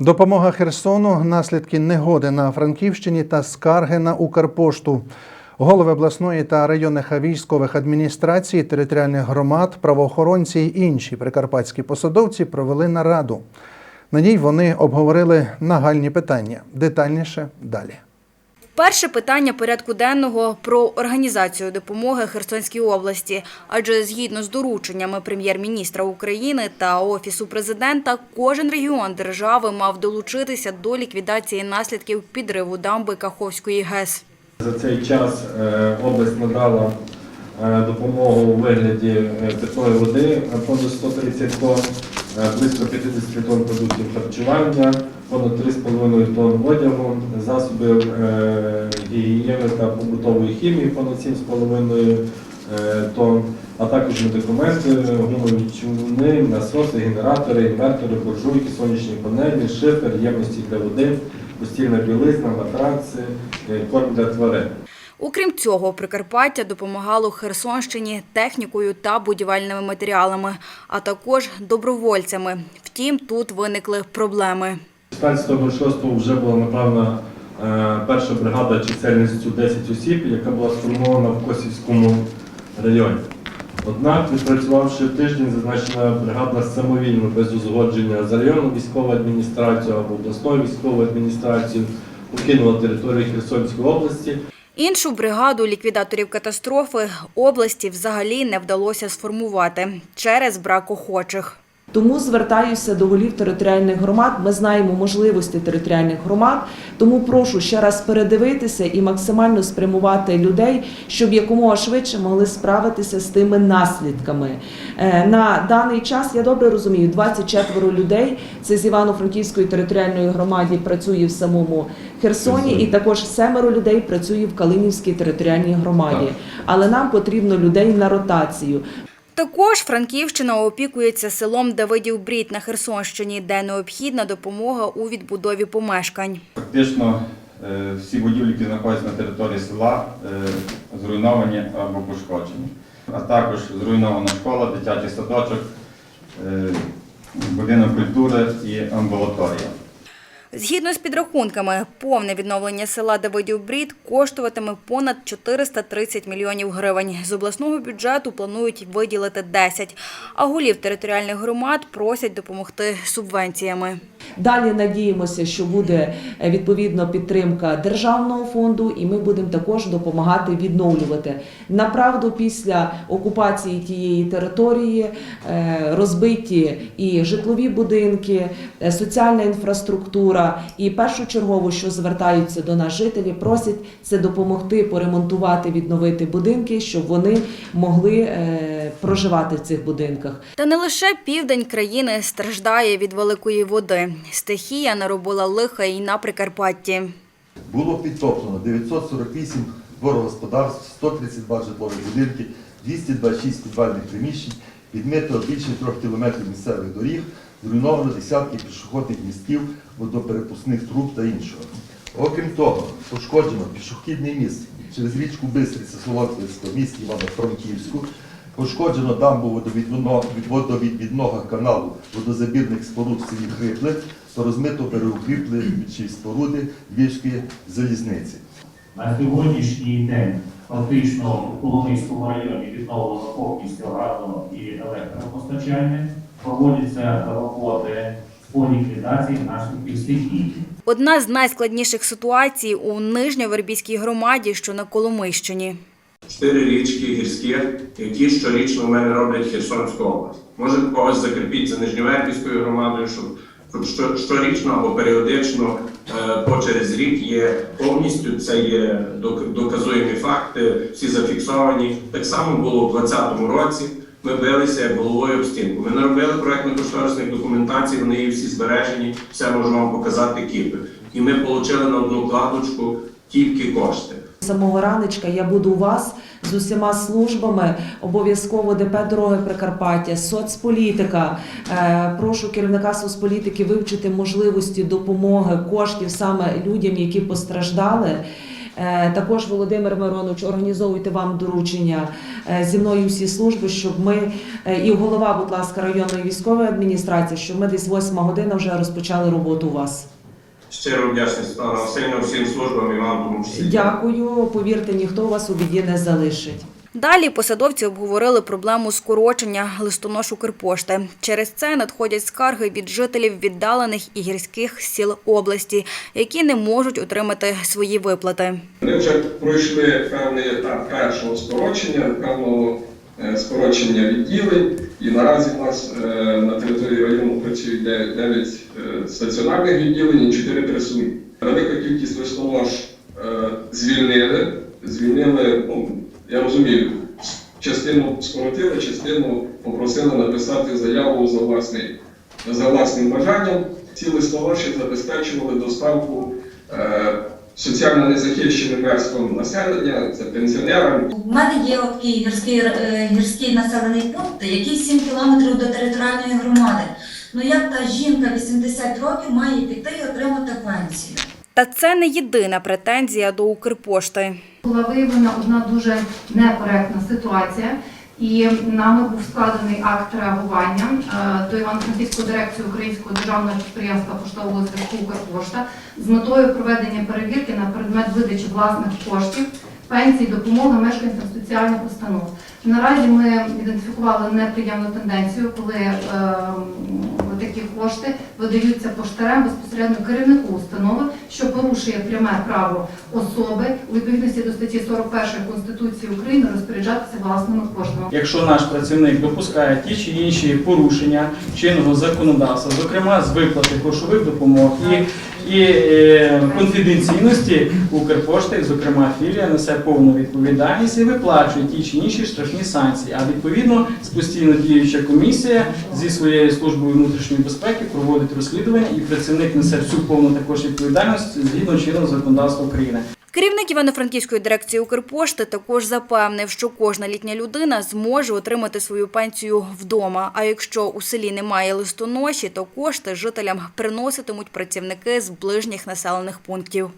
Допомога Херсону, наслідки негоди на Франківщині та скарги на Укрпошту. Голови обласної та районних військових адміністрацій, територіальних громад, правоохоронці і інші прикарпатські посадовці провели нараду. На ній вони обговорили нагальні питання. Детальніше далі. Перше питання порядку денного про організацію допомоги Херсонській області. Адже згідно з дорученнями прем'єр-міністра України та Офісу президента, кожен регіон держави мав долучитися до ліквідації наслідків підриву дамби Каховської ГЕС. За цей час е, область надала е, допомогу у вигляді е, питної води понад 130 тонн, близько 50 тонн продуктів харчування, понад 3,5 тонн одягу, засобів е, гігієни та побутової хімії понад 7,5 е, тонн, а також медикаменти, гумові човни, насоси, генератори, інвертори, буржуйки, сонячні панелі, шифер, ємності для води, постільна білизна, матраци, е, корм для тварин. Окрім цього, Прикарпаття допомагало Херсонщині технікою та будівельними матеріалами, а також добровольцями. Втім, тут виникли проблеми. 15.06 вже була направлена е, перша бригада чисельністю 10 осіб, яка була сформована в Косівському районі. Однак, відпрацювавши тиждень, зазначена бригада самовільно без узгодження з районною військовою адміністрацією або обласною військовою адміністрацією покинула територію Херсонської області. Іншу бригаду ліквідаторів катастрофи області взагалі не вдалося сформувати через брак охочих. Тому звертаюся до голів територіальних громад. Ми знаємо можливості територіальних громад. Тому прошу ще раз передивитися і максимально спрямувати людей, щоб якомога швидше могли справитися з тими наслідками. Е, На даний час я добре розумію, 24 людей. Це з Івано-Франківської територіальної громаді працює в самому Херсоні, і також семеро людей працює в Калинівській територіальній громаді. Але нам потрібно людей на ротацію. Також Франківщина опікується селом Давидів Брід на Херсонщині, де необхідна допомога у відбудові помешкань. Фактично е, всі будівлі, які знаходяться на території села, е, зруйновані або пошкоджені. А також зруйнована школа, дитячий садочок, е, будинок культури і амбулаторія. Згідно з підрахунками, повне відновлення села Давидів Брід коштуватиме понад 430 мільйонів гривень. З обласного бюджету планують виділити 10, а голів територіальних громад просять допомогти субвенціями. Далі надіємося, що буде е, відповідно підтримка державного фонду, і ми будемо також допомагати відновлювати. Направду, після окупації тієї території е, розбиті і житлові будинки, е, соціальна інфраструктура. І першочергово, що звертаються до нас жителі, просять це допомогти поремонтувати, відновити будинки, щоб вони могли проживати в цих будинках. Та не лише південь країни страждає від великої води. Стихія наробила лиха і на Прикарпатті. Було підтоплено 948 дворогосподарств, 132 житлові будинки, 226 підвальних приміщень, відмито більше 3 кілометрів місцевих доріг, зруйновано десятки пішохідних містів, водоперепускних труб та іншого. Окрім того, пошкоджено пішохідний міст через річку Бистриця Солодківська в місті Івано-Франківську, пошкоджено дамбу водовідвідного, від водовідвідного каналу водозабірних споруд в селі Хрипле та розмито переукріплюючі споруди Львівської залізниці. На сьогоднішній день фактично у Коломийському районі відновлено повністю газо і електропостачання. Проводяться роботи по ліквідації наслідків стихії. Одна з найскладніших ситуацій у Нижньовербійській громаді, що на Коломийщині. Чотири річки гірські, які щорічно в мене роблять Херсонську область. Може когось закріпіть за Нижньовербівською громадою, щоб щорічно або періодично е, по через рік є повністю. Це є док- доказуємі факти, всі зафіксовані. Так само було у 2020 році. Ми билися головою об стінку. Ми не робили проектно-кошторисних документацій, вони всі збережені. Все можу вам показати кіпи. І ми отримали на одну кладочку тільки кошти. Самого раночка я буду у вас з усіма службами, обов'язково ДП дороги Прикарпаття, соцполітика. Е, Прошу керівника соцполітики вивчити можливості допомоги коштів саме людям, які постраждали. Е, Також Володимир Миронович, організовуйте вам доручення е, зі мною всі служби, щоб ми і голова, будь ласка, районної військової адміністрації, щоб ми десь 8 година вже розпочали роботу у вас. Щиро вдячний Світлана Васильівна всім службам і вам тому числі. Дякую. Повірте, ніхто вас у біді не залишить. Далі посадовці обговорили проблему скорочення листонош Укрпошти. Через це надходять скарги від жителів віддалених і гірських сіл області, які не можуть отримати свої виплати. Ми вже пройшли певний етап першого скорочення, певного скорочення відділень, і наразі в нас е, на території району працює 9 стаціонарних відділень і 4 пересувні. Велика кількість листонож е, звільнили. Звільнили, ну, я розумію, частину скоротили, частину попросили написати заяву за, власний, за власним бажанням. Ці листоноші забезпечували доставку е, соціально незахищеним верствам населення, це пенсіонерам, У мене є такий гірський, е, гірський населений пункт, який 7 кілометрів до територіальної громади. Ну як та жінка 80 років має піти і отримати пенсію? Та це не єдина претензія до Укрпошти. Була виявлена одна дуже некоректна ситуація, і нами був складений акт реагування е, до Івано-Франківської дирекції Українського державного підприємства поштового зв'язку Укрпошта з метою проведення перевірки на предмет видачі власних коштів, пенсій, допомоги мешканцям соціальних установ. Наразі ми ідентифікували неприємну тенденцію, коли е, такі кошти видаються поштарем безпосередньо керівнику установи, що порушує пряме право особи у відповідності до статті 41 Конституції України розпоряджатися власними коштами. Якщо наш працівник допускає ті чи інші порушення чинного законодавства, зокрема з виплати грошових допомог і, і е, конфіденційності Укрпошти, зокрема філія, несе повну відповідальність і виплачує ті чи інші штрафні санкції. А відповідно постійно діюча комісія зі своєю службою внутрішньої безпеки проводить розслідування, і працівник несе всю повну також відповідальність згідно чинного законодавства України. Керівник Івано-Франківської дирекції Укрпошти також запевнив, що кожна літня людина зможе отримати свою пенсію вдома. А якщо у селі немає листоноші, то кошти жителям приноситимуть працівники з ближніх населених пунктів.